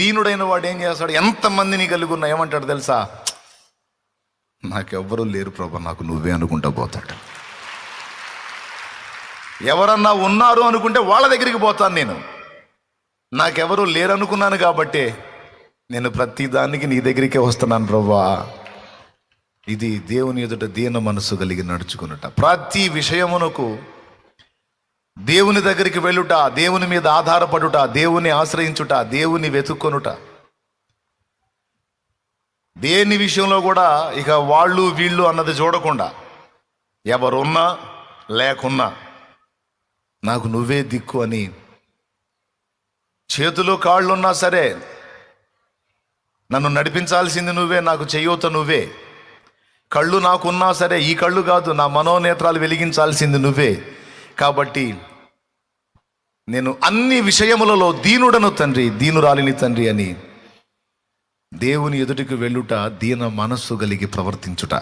దీనుడైన వాడు ఏం చేస్తాడు? ఎంతమందిని కలిగి ఉన్నా ఏమంటాడు తెలుసా? నాకెవ్వరూ లేరు ప్రభా నాకు నువ్వే అనుకుంటా పోతాడు. ఎవరన్నా ఉన్నారు అనుకుంటే వాళ్ళ దగ్గరికి పోతాను నేను. నాకెవరు లేరనుకున్నాను కాబట్టి నేను ప్రతి దానికి నీ దగ్గరికే వస్తున్నాను ప్రభా. ఇది దేవుని ఎదుట దీన మనసు కలిగి నడుచుకున్నట. ప్రతి విషయమునకు దేవుని దగ్గరికి వెళ్ళుట దేవుని మీద ఆధారపడుట దేవుని ఆశ్రయించుట దేవుని వెతుక్కొనుట. దేని విషయంలో కూడా ఇక వాళ్ళు వీళ్ళు అన్నది చూడకుండా ఎవరున్నా లేకున్నా నాకు నువ్వే దిక్కు అని చేతులు కాళ్ళున్నా సరే నన్ను నడిపించాల్సింది నువ్వే నాకు చేయూత నువ్వే. కళ్ళు నాకున్నా సరే ఈ కళ్ళు కాదు నా మనోనేత్రాలు వెలిగించాల్సింది నువ్వే. కాబట్టి నేను అన్ని విషయములలో దీనుడను తండ్రి దీనురాలిని తండ్రి అని దేవుని ఎదుటికి వెళ్ళుట దీన మనస్సు కలిగి ప్రవర్తించుట.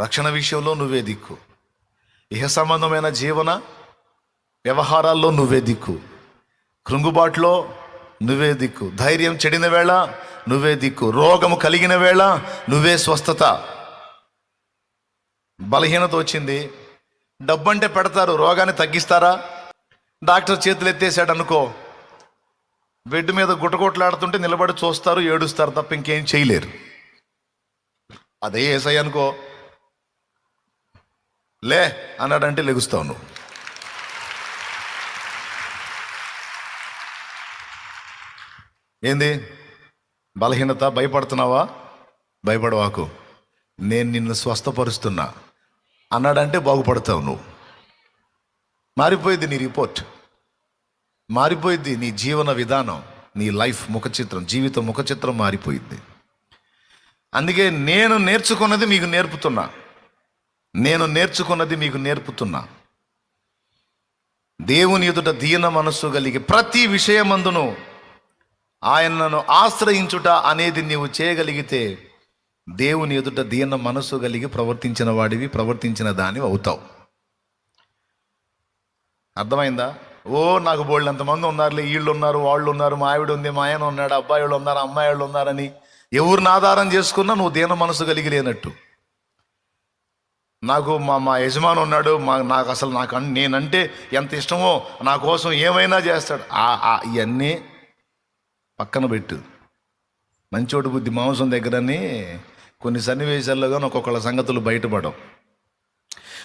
రక్షణ విషయంలో నువ్వే దిక్కు. ఇహ సంబంధమైన జీవన వ్యవహారాల్లో నువ్వే దిక్కు. కృంగుబాటులో నువ్వే దిక్కు. ధైర్యం చెడిన వేళ నువ్వే దిక్కు. రోగము కలిగిన వేళ నువ్వే స్వస్థత. బలహీనత వచ్చింది. డబ్బంటే పెడతారు. రోగాన్ని తగ్గిస్తారా? డాక్టర్ చేతులు ఎత్తేసాడు అనుకో. బెడ్ మీద గుటగొట్లాడుతుంటే నిలబడి చూస్తారు ఏడుస్తారు తప్ప ఇంకేం చేయలేరు. అదే ఏసై అనుకో. లే అన్నాడంటే లెగుస్తావు నువ్వు. ఏంది? బలహీనత? భయపడుతున్నావా? భయపడవాకు. నేను నిన్ను స్వస్థపరుస్తున్నా. అన్నాడంటే బాగుపడతావు నువ్వు. మారిపోయింది నీ రిపోర్ట్. మారిపోయింది నీ జీవన విధానం నీ లైఫ్ ముఖచిత్రం జీవిత ముఖచిత్రం మారిపోయింది. అందుకే నేను నేర్చుకున్నది మీకు నేర్పుతున్నా. నేను నేర్చుకున్నది మీకు నేర్పుతున్నా. దేవుని ఎదుట దీన మనస్సు కలిగి ప్రతి విషయమందును ఆయనను ఆశ్రయించుట అనేది నీవు చేయగలిగితే దేవుని ఎదుట దీన మనస్సు కలిగి ప్రవర్తించిన వాడివి ప్రవర్తించిన దానివి అవుతావు. అర్థమైందా? ఓ నాకు బోళ్ళు ఎంతమంది ఉన్నారులే వీళ్ళు ఉన్నారు వాళ్ళు ఉన్నారు మా ఆవిడ ఉంది మా ఆయన ఉన్నాడు అబ్బాయి వాళ్ళు ఉన్నారు అమ్మాయి వాళ్ళు ఉన్నారని ఎవరిని ఆధారం చేసుకున్నా నువ్వు దీన మనసు కలిగి లేనట్టు నాకు మా మా యజమాని ఉన్నాడు మా నాకు అసలు నాకు అన్- నేనంటే ఎంత ఇష్టమో నా కోసం ఏమైనా చేస్తాడు. ఆ ఆ ఇవన్నీ పక్కన పెట్టు. మంచోటి బుద్ధి మాంసం దగ్గరని కొన్ని సన్నివేశాల్లో కానీ ఒక్కొక్కళ్ళ సంగతులు బయటపడవు.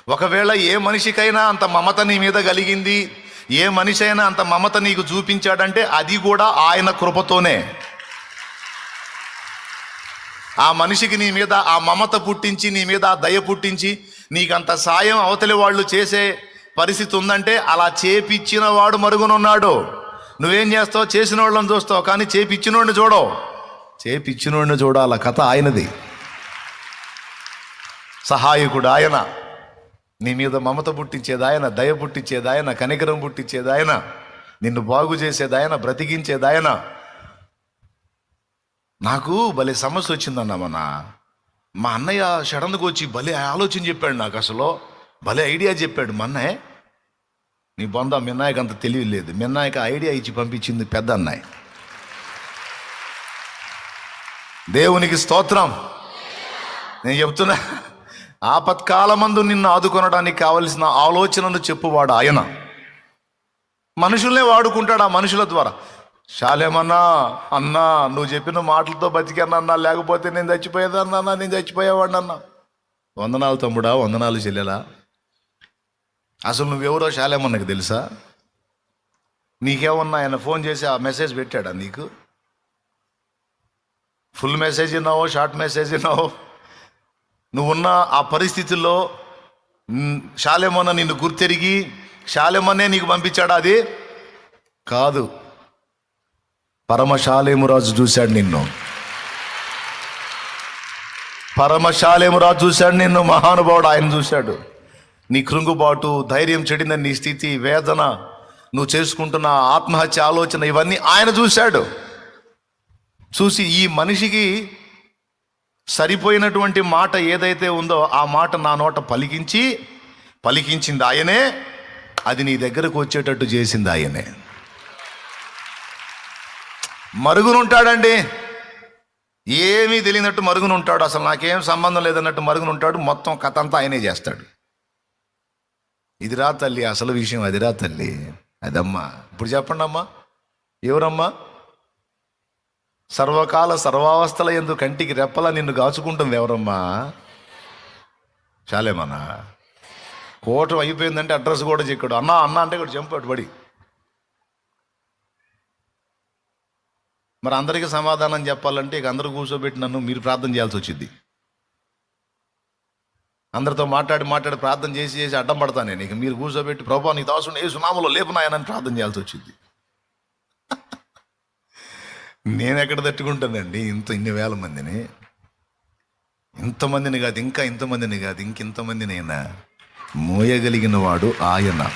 ఒకవేళ ఏ మనిషికైనా అంత మమత నీ మీద కలిగింది ఏ మనిషి అయినా అంత మమత నీకు చూపించాడంటే అది కూడా ఆయన కృపతోనే. ఆ మనిషికి నీ మీద ఆ మమత పుట్టించి నీ మీద ఆ దయ పుట్టించి నీకంత సాయం అవతలి వాళ్ళు చేసే పరిస్థితి ఉందంటే అలా చేపిచ్చిన వాడు మరుగునున్నాడు. నువ్వేం చేస్తావు? చేసిన వాళ్ళని చూస్తావు. కానీ చేపిచ్చినోడిని చూడవు. చేపిచ్చినోడిని చూడాల కథ ఆయనది. సహాయకుడు ఆయన. నీ మీద మమత పుట్టించేదాయన దయ పుట్టించేదాయన కనికరం పుట్టించేదాయన నిన్ను బాగు చేసేదాయన బ్రతికించేదాయన. నాకు భలే సమస్య వచ్చిందన్న మన మా అన్నయ్య షడన్కు వచ్చి భలే ఆలోచన చెప్పాడు నాకు అసలు. భలే ఐడియా చెప్పాడు మా అన్నయ్య నీ బొంద మిన్నాయక అంత తెలివి లేదు. ఐడియా ఇచ్చి పంపించింది పెద్ద అన్నయ్య. దేవునికి స్తోత్రం. నేను చెప్తున్నా. ఆపత్కాలమందు నిన్ను ఆదుకొనడానికి కావలసిన ఆలోచనను చెప్పువాడు ఆయన. మనుషుల్నే వాడుకుంటాడు ఆ మనుషుల ద్వారా. శాలేమన్నా అన్నా నువ్వు చెప్పిన మాటలతో బతికానన్నా లేకపోతే నేను చచ్చిపోయేదన్నా నేను చచ్చిపోయేవాడిని అన్నా. వందనాలు తమ్ముడా వందనాలు చెల్లెలా. అసలు నువ్వెవరో శాలేమన్నకు తెలుసా? నీకేమన్నా ఆయన ఫోన్ చేసి ఆ మెసేజ్ పెట్టాడా నీకు? ఫుల్ మెసేజ్ విన్నావో షార్ట్ మెసేజ్ విన్నావో? నువ్వున్న ఆ పరిస్థితుల్లో శాలేమన్న నిన్ను గుర్తెరిగి శాలేమన్నే నీకు పంపించాడా అది? కాదు. పరమశాలేమురాజు చూశాడు నిన్ను. పరమశాలేమురాజు చూశాడు నిన్ను మహానుభావుడు ఆయన చూశాడు. నీ కృంగుబాటు ధైర్యం చెడిందని నీ స్థితి వేదన నువ్వు చేసుకుంటున్న ఆత్మహత్య ఆలోచన ఇవన్నీ ఆయన చూశాడు. చూసి ఈ మనిషికి సరిపోయినటువంటి మాట ఏదైతే ఉందో ఆ మాట నా నోట పలికించి పలికించింది ఆయనే. అది నీ దగ్గరకు వచ్చేటట్టు చేసింది ఆయనే. మరుగునుంటాడండి. ఏమీ తెలియనట్టు మరుగునుంటాడు. అసలు నాకేం సంబంధం లేదన్నట్టు మరుగునుంటాడు. మొత్తం కథ అంతా ఆయనే చేస్తాడు. ఇదిరా తల్లి అసలు విషయం అదిరా తల్లి. అదమ్మా. ఇప్పుడు చెప్పండి అమ్మా ఎవరమ్మా? సర్వకాల సర్వావస్థల ఎందు కంటికి రెప్పలా నిన్ను కాచుకుంటుంది ఎవరమ్మా? చాలేమన్నా కోటం అయిపోయిందంటే అడ్రస్ కూడా చెక్కాడు. అన్నా అన్న అంటే ఇక్కడ చంపాడు పడి మరి అందరికీ సమాధానం చెప్పాలంటే ఇక అందరూ కూర్చోబెట్టి నన్ను మీరు ప్రార్థన చేయాల్సి వచ్చింది. అందరితో మాట్లాడి మాట్లాడి ప్రార్థన చేసి చేసి అడ్డం పడతాను నేను. ఇక మీరు కూర్చోబెట్టి ప్రభా నీ దాసుని ఏ సునామలో లేపనాయనని ప్రార్థన చేయాల్సి వచ్చింది. నేను ఎక్కడ తట్టుకుంటానండి? ఇంత ఇన్ని వేల మందిని. ఇంతమందిని కాదు ఇంకా ఇంతమందిని కాదు ఇంకింతమందినైనా మోయగలిగిన వాడు ఆయన.